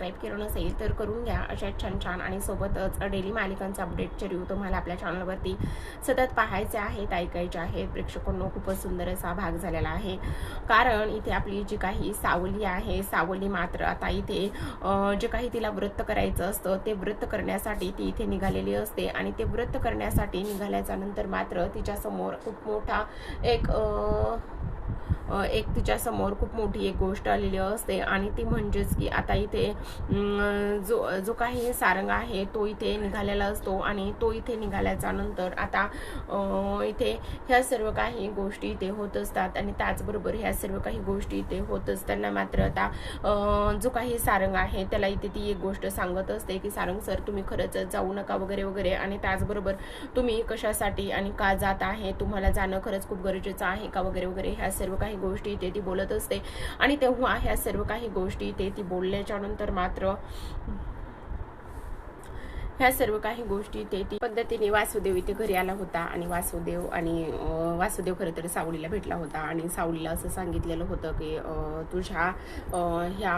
Subscribe केलं नसेल तर करून घ्या. अशा छान छान आणि सोबतच डेली मालिकांचा अपडेटचे रिव्ह्यू तुम्हाला आपल्या चॅनलवरती सतत पाहायचे आहेत ऐकायचे आहेत. प्रेक्षकांनो खूपच सुंदर असा भाग झालेला आहे. कारण इथे आपली जी काही सावली आहे सावली मात्र आता इथे जे काही तिला व्रत करायचं असतं ते व्रत करण्यासाठी ती इथे निघालेली असते आणि ते व्रत करण्यासाठी निघाल्याच्या नंतर मात्र तिच्यासमोर खूप मोठा एक एक तिच्यासमोर खूप मोठी एक गोष्ट आलेली असते आणि ती म्हणजेच की आता इथे जो जो काही सारंग आहे तो इथे निघालेला असतो आणि तो इथे निघाल्याच्या नंतर आता इथे ह्या सर्व काही गोष्टी इथे होत असतात आणि त्याचबरोबर ह्या सर्व काही गोष्टी इथे होत असताना मात्र आता जो काही सारंग आहे त्याला इथे ती एक गोष्ट सांगत असते की सारंग सर तुम्ही खरंच जाऊ नका वगैरे वगैरे आणि त्याचबरोबर तुम्ही कशासाठी आणि का जात आहे तुम्हाला जाणं खरंच खूप गरजेचं आहे का वगैरे वगैरे ह्या सर्व काही गोष्टी इथे ती बोलत असते. आणि तेव्हा ह्या सर्व काही गोष्टी इथे ती बोलल्याच्या नंतर मात्र ह्या सर्व काही गोष्टी ते ती पद्धतीने वासुदेव इथे घरी आला होता आणि वासुदेव आणि वासुदेव खरं तर सावलीला भेटला होता आणि सावलीला असं सांगितलेलं होतं की तुझ्या ह्या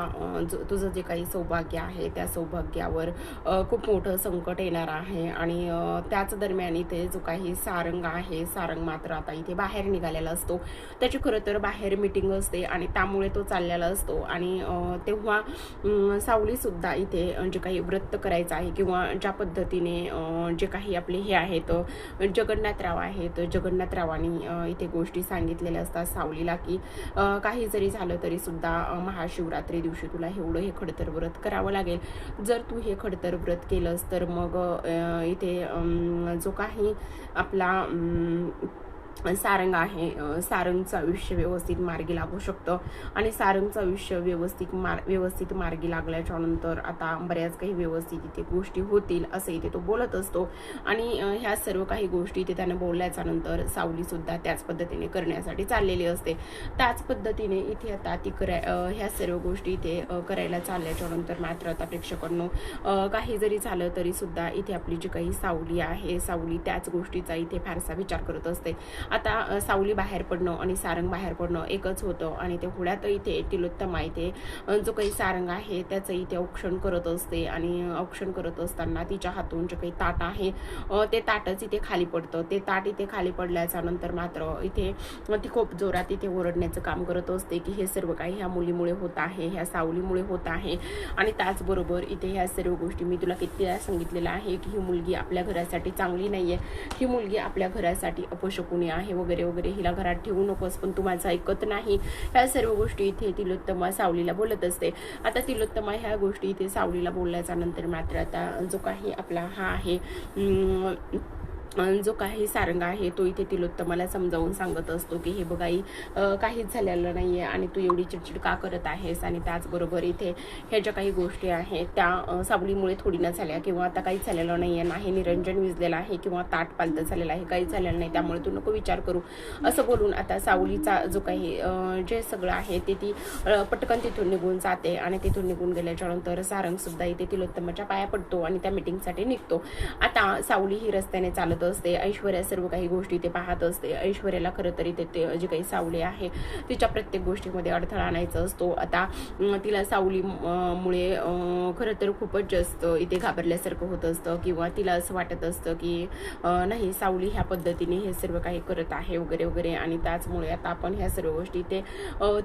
जो- तुझं जे काही सौभाग्य आहे त्या सौभाग्यावर खूप मोठं संकट येणार आहे आणि त्याच दरम्यान इथे जो काही सारंग आहे सारंग मात्र आता इथे बाहेर निघालेला असतो. त्याची खरं तर बाहेर मिटिंग असते आणि त्यामुळे तो चाललेला असतो आणि तेव्हा सावलीसुद्धा सुद्धा इथे जे काही व्रत करायचं आहे किंवा ज्या पद्धतीने जे काही आपले हे आहेत जगन्नाथराव आहेत जगन्नाथरावांनी इथे गोष्टी सांगितलेल्या असतात सावलीला की काही जरी झालं तरी सुद्धा महाशिवरात्री दिवशी तुला एवढं हे खडतर व्रत करावं लागेल. जर तू हे खडतर व्रत केलंस तर मग इथे जो काही आपला सारंग आहे. सारंगचं आयुष्य व्यवस्थित मार्गी लागू शकतं. आणि सारंगचं आयुष्य व्यवस्थित मार व्यवस्थित मार्गी लागल्याच्या नंतर आता बऱ्याच काही व्यवस्थित इथे गोष्टी होतील असं इथे तो बोलत असतो. आणि ह्या सर्व काही गोष्टी इथे त्याने बोलल्याच्या नंतर सावलीसुद्धा त्याच पद्धतीने करण्यासाठी चाललेली असते. त्याच पद्धतीने इथे आता ती कराय ह्या सर्व गोष्टी इथे करायला चालल्याच्या नंतर मात्र आता प्रेक्षकांनो काही जरी झालं तरीसुद्धा इथे आपली जी काही सावली आहे सावली त्याच गोष्टीचा इथे फारसा विचार करत असते. आता सावली बाहेर पडणं आणि सारंग बाहेर पडणं एकच होतं आणि ते पुढ्यात इथे तिलोत्तमा इथे जो काही सारंग आहे त्याचं इथे औक्षण करत असते आणि औक्षण करत असताना तिच्या हातून जे काही ताट आहे ते ताटच इथे खाली पडतं. ते ताट इथे खाली पडल्याच्या नंतर मात्र इथे ती खूप जोरात इथे ओरडण्याचं काम करत असते की हे सर्व काही ह्या मुलीमुळे होत आहे ह्या सावलीमुळे होत आहे आणि त्याचबरोबर इथे ह्या सर्व गोष्टी मी तुला किती सांगितलेलं आहे की ही मुलगी आपल्या घरासाठी चांगली नाही आहे ही मुलगी आपल्या घरासाठी अपशकुनी आहे वगैरे वगैरे हिला घरात ठेवू नकोस पण तू माझं ऐकत नाही. ह्या सर्व गोष्टी इथे तिलोत्तमा सावलीला बोलत असते. आता तिलोत्तमा ह्या गोष्टी इथे सावलीला बोलल्याच्या नंतर मात्र आता जो काही आपला हा आहे जो काही सारंग आहे तो इथे तिलोत्तमाला समजावून सांगत असतो की हे बघाई काहीच झालेलं नाही आहे आणि तू एवढी चिडचिड का करत आहेस? आणि त्याचबरोबर इथे ह्या ज्या काही गोष्टी आहेत त्या सावलीमुळे थोडी ना झाल्या किंवा आता काहीच झालेलं नाही आहे नाही निरंजन विजलेलं आहे किंवा ताट पालतं झालेलं आहे काहीच झालेलं नाही त्यामुळे तू नको विचार करू. असं बोलून आता सावलीचा जो काही जे सगळं आहे ते ती पटकन तिथून निघून जाते आणि तिथून निघून गेल्याच्यानंतर सारंगसुद्धा सारंग सुद्धा इथे तिलोत्तमाच्या पाया पडतो आणि त्या मिटिंगसाठी निघतो. आता सावली ही रस्त्याने चालत असते. ऐश्वर्या सर्व काही गोष्टी ते पाहत असते. ऐश्वर्याला खरं तरी ते ते जे काही सावली आहे तिच्या प्रत्येक गोष्टीमध्ये अडथळा आणायचा असतो. आता तिला सावली मुळे खरं तर खूपच जास्त इथे घाबरल्यासारखं होत असतं किंवा तिला असं वाटत असतं की नाही सावली ह्या पद्धतीने हे सर्व काही करत आहे वगैरे वगैरे आणि त्याचमुळे आता आपण ह्या सर्व गोष्टी इथे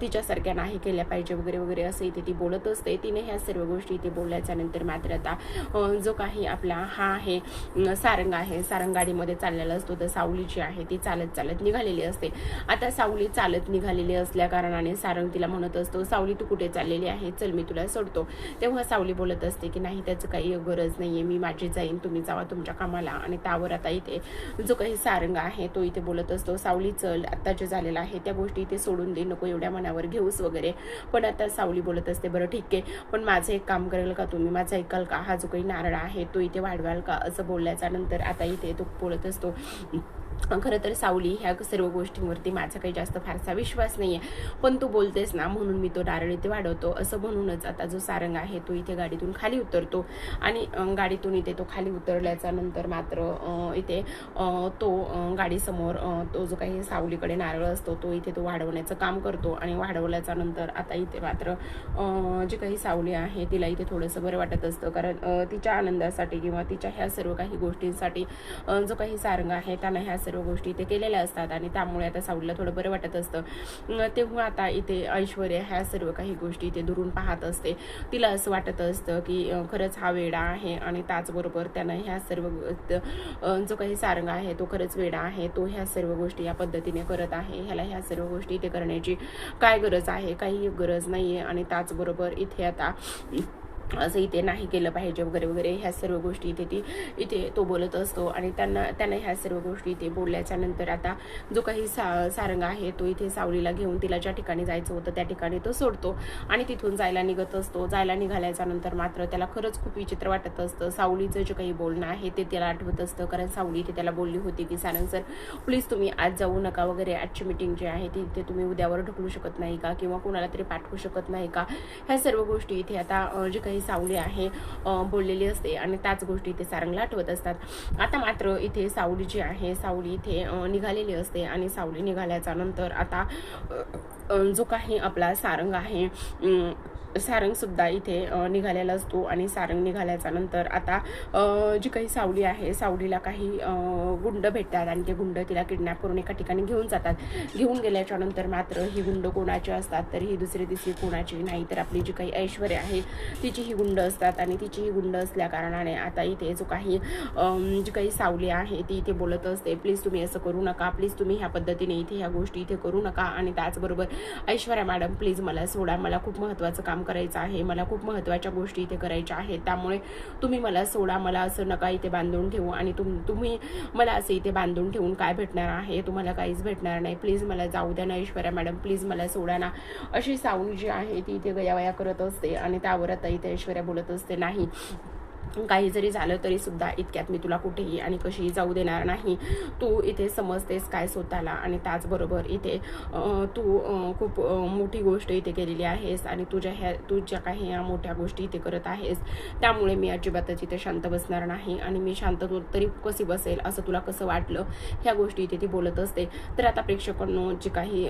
तिच्यासारख्या नाही केल्या पाहिजे वगैरे वगैरे असं इथे ती बोलत असते. तिने ह्या सर्व गोष्टी इथे बोलल्याच्या नंतर मात्र आता जो काही आपला हा आहे सारंग आहे सारंग गाडीमध्ये चाललेला असतो तर सावली जी आहे ती चालत चालत निघालेली असते. आता सावली चालत निघालेली असल्या कारणाने सारंग तिला म्हणत असतो सावली तू कुठे चाललेली आहे? चल मी तुला सोडतो. तेव्हा सावली बोलत असते की नाही त्याचं काही गरज नाहीये मी माझी जाईन तुम्ही जावा तुमच्या कामाला. आणि त्यावर आता इथे जो काही सारंग आहे तो इथे बोलत असतो सावली चल आत्ता जे झालेलं आहे त्या गोष्टी इथे सोडून दे नको एवढ्या मनावर घेऊस वगैरे. पण आता सावली बोलत असते बरं ठीक आहे पण माझं एक काम करेल का तुम्ही? माझं ऐकाल का? हा जो काही नारळ आहे तो इथे वाढवाल का? असं बोलल्याच्या नंतर आता इथे तो बोलत असतो. खरं तर सावली ह्या सर्व गोष्टींवरती माझा काही जास्त फारसा विश्वास नाही आहे पण तू बोलतेस ना म्हणून मी तो नारळ इथे वाढवतो. असं म्हणूनच आता जो सारंग आहे तो इथे गाडीतून खाली उतरतो. आणि गाडीतून इथे तो खाली उतरल्याच्या नंतर मात्र इथे तो गाडीसमोर तो जो काही सावलीकडे नारळ असतो तो इथे तो वाढवण्याचं काम करतो. आणि वाढवल्याच्या नंतर आता इथे मात्र जी काही सावली आहे तिला इथे थोडंसं बरं वाटत असतं. कारण तिच्या आनंदासाठी किंवा तिच्या ह्या सर्व काही गोष्टींसाठी जो काही सारंग आहे त्यांना ह्या सर्व गोष्टी इथे केलेल्या असतात आणि त्यामुळे आता सावलीला थोडं बरं वाटत असतं. तेव्हा आता इथे ऐश्वर्या ह्या सर्व काही गोष्टी इथे दुरून पाहत असते. तिला असं वाटत असतं की खरंच हा वेडा आहे आणि त्याचबरोबर त्यानं ह्या सर्व जो काही सारंग आहे तो खरंच वेडा आहे तो ह्या सर्व गोष्टी या पद्धतीने करत आहे. ह्याला ह्या सर्व गोष्टी इथे करण्याची काय गरज आहे काही गरज नाही आहे आणि त्याचबरोबर इथे आता असं इथे नाही केलं पाहिजे वगैरे वगैरे ह्या सर्व गोष्टी इथे ती इथे तो बोलत असतो. आणि त्यांना त्यांना ह्या सर्व गोष्टी इथे बोलल्याच्या नंतर आता जो काही सा सारंग आहे तो इथे सावलीला घेऊन तिला ज्या ठिकाणी जायचं होतं त्या ठिकाणी तो सोडतो. आणि तिथून जायला निघत असतो. जायला निघाल्याच्या नंतर मात्र त्याला खरंच खूप विचित्र वाटत असतं. सावलीचं जे काही बोलणं आहे ते त्याला आठवत असतं. कारण सावली इथे त्याला बोलली होती की सारंग सर प्लीज तुम्ही आज जाऊ नका वगैरे. आजची मिटिंग जी आहे ती इथे तुम्ही उद्यावर ढकलू शकत नाही का? किंवा कोणाला तरी पाठवू शकत नाही का? ह्या सर्व गोष्टी इथे आता जे काही सावली आहे बोललेली असते आणि त्याच गोष्टी इथे सारंगला आठवत असतात. आता मात्र इथे सावली जी आहे सावली इथे निघालेली असते आणि सावली निघाल्याच्या नंतर आता जो काही आपला सारंग आहे सारंगसुद्धा इथे निघालेला असतो आणि सारंग निघाल्याच्या नंतर आता जी काही सावली आहे सावलीला काही गुंड भेटतात आणि ते गुंड तिला किडनॅप करून एका ठिकाणी घेऊन जातात. घेऊन गेल्याच्यानंतर मात्र ही गुंड कोणाची असतात तर ही दुसरी तिसरी कोणाची नाही. तर आपली जी काही ऐश्वर्या आहे तिची ही गुंड असतात आणि तिची ही गुंड असल्या कारणाने आता इथे जो काही जी काही सावली आहे ती इथे बोलत असते प्लीज तुम्ही असं करू नका प्लीज तुम्ही ह्या पद्धतीने इथे ह्या गोष्टी इथे करू नका आणि त्याचबरोबर ऐश्वर्या मॅडम प्लीज मला सोडा मला खूप महत्त्वाचं काम करायचं आहे. मला खूप महत्त्वाच्या गोष्टी इथे करायच्या आहेत. त्यामुळे तुम्ही मला सोडा. मला असं नका इथे बांधून ठेवू आणि तुम तुम्ही मला असं इथे बांधून ठेवून काय भेटणार आहे? तुम्हाला काहीच भेटणार नाही. प्लीज मला जाऊ द्या ना ऐश्वर्या मॅडम. प्लीज मला सोडा ना. अशी साऊंड जी आहे ती इथे गयावया करत असते आणि त्यावर आता इथे ऐश्वर्या बोलत असते नाही काही जरी झालं तरी सुद्धा इतक्यात मी तुला कुठेही आणि कशीही जाऊ देणार नाही. तू इथे समजतेस काय स्वतःला आणि त्याचबरोबर इथे तू खूप मोठी गोष्ट इथे केलेली आहेस आणि तुझ्या ह्या तुझ्या काही या मोठ्या गोष्टी इथे करत आहेस. त्यामुळे मी अजिबातच इथे शांत बसणार नाही आणि मी शांत तरी कशी बसेल असं तुला कसं वाटलं? ह्या गोष्टी इथे ती बोलत असते. तर आता प्रेक्षकांनो जी काही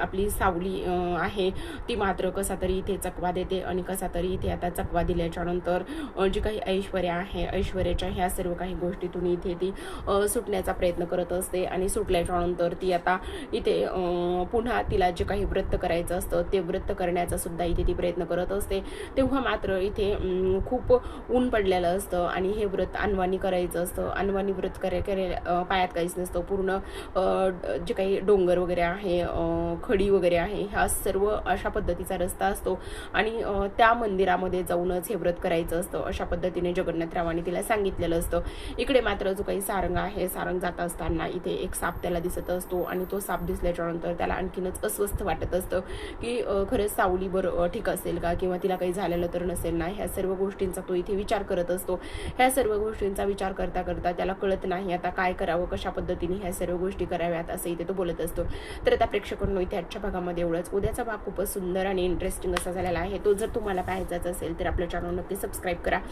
आपली सावली आहे ती मात्र कसा तरी इथे चकवा देते आणि कसा तरी इथे आता चकवा दिल्याच्यानंतर जी काही ऐश्वर्या आहे ऐश्वर्याच्या ह्या सर्व काही गोष्टीतून इथे ती सुटण्याचा प्रयत्न करत असते आणि सुटल्याच्या नंतर ती आता इथे पुन्हा तिला जे काही व्रत करायचं असतं ते व्रत करण्याचा सुद्धा इथे ती प्रयत्न करत असते. तेव्हा मात्र इथे खूप ऊन पडलेलं असतं आणि हे व्रत अनवाणी करायचं असतं. अनवाणी व्रत करे करे पायात काहीच नसतं. पूर्ण जे काही डोंगर वगैरे आहे खडी वगैरे आहे ह्या सर्व अशा पद्धतीचा रस्ता असतो. आणि त्या मंदिरामध्ये जाऊनच हे व्रत करायचं असतं. अशा पद्धतीने जगन्नाथरावांनी तिला सांगितलेलं असतं. इकडे मात्र जो काही सारंग आहे सारंग जात असताना इथे एक साप त्याला दिसत असतो आणि तो साप दिसल्याच्या नंतर त्याला आणखीनच अस्वस्थ वाटत असतं की खरंच सावली बरं ठीक असेल का किंवा तिला काही झालेलं तर नसेल ना? ह्या सर्व गोष्टींचा तो इथे विचार करत असतो. ह्या सर्व गोष्टींचा विचार करता करता त्याला कळत नाही आता काय करावं कशा पद्धतीने ह्या सर्व गोष्टी कराव्यात असं इथे तो बोलत असतो. तर आता प्रेक्षकांनो इथे आजच्या भागामध्ये एवढंच. उद्याचा भाग खूपच सुंदर आणि इंटरेस्टिंग असा झालेला आहे. तो जर तुम्हाला पाहायचाच असेल तर आपलं चॅनल नक्की सबस्क्राईब करा.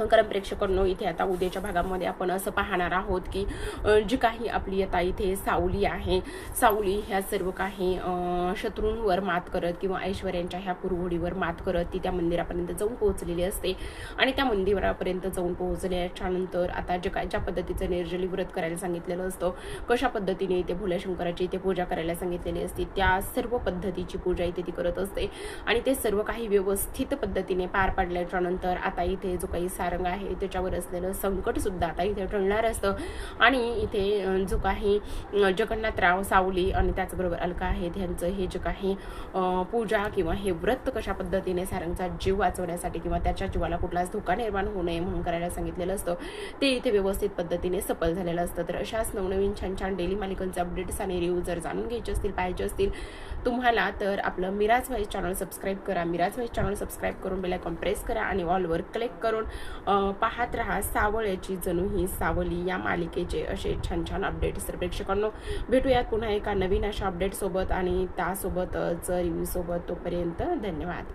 कारण प्रेक्षकांनो इथे आता उद्याच्या भागामध्ये आपण असं पाहणार आहोत की जी काही आपली आता इथे सावली आहे सावली ह्या सर्व काही शत्रूंवर मात करत किंवा ऐश्वर्यांच्या ह्या कुरघोडीवर मात करत ती त्या मंदिरापर्यंत जाऊन पोहोचलेली असते. आणि त्या मंदिरापर्यंत जाऊन पोहोचल्याच्या नंतर आता जे काय ज्या पद्धतीचं निर्जली व्रत करायला सांगितलेलं असतं कशा पद्धतीने इथे भोलेशंकराची इथे पूजा करायला सांगितलेली असते त्या सर्व पद्धतीची पूजा इथे ती करत असते. आणि ते सर्व काही व्यवस्थित पद्धतीने पार पाडल्याच्या नंतर आता इथे जो काही सारंग आहे त्याच्यावर असलेलं संकट सुद्धा आता इथे टळणार असतं. आणि इथे जो काही जगन्नाथराव सावली आणि त्याचबरोबर अलका आहेत ह्यांचं हे जे काही पूजा किंवा हे व्रत कशा पद्धतीने सारंगचा जीव वाचवण्यासाठी किंवा त्याच्या जीवाला कुठलाच धोका निर्माण होऊ नये म्हणून करायला सांगितलेलं असतं ते इथे व्यवस्थित पद्धतीने सफल झालेलं असतं. तर अशाच नवनवीन छान छान डेली मालिकांचे अपडेट्स आणि रिव्ह्यू जर जाणून घ्यायचे असतील पाहिजे असतील तुम्हाला तर आपलं मिराज व्हाईस चॅनल सबस्क्राईब करा. मिराज व्हाईस चॅनल सबस्क्राईब करून बेल आयकॉन प्रेस करा आणि ऑलवर क्लिक करून पाहत राहा. सावळ्याची जणू ही सावली या मालिकेचे असे छान छान अपडेट्स तर प्रेक्षकांनो भेटूयात पुन्हा एका नवीन अशा अपडेट सोबत आणि त्यासोबतच यू सोबत तोपर्यंत धन्यवाद.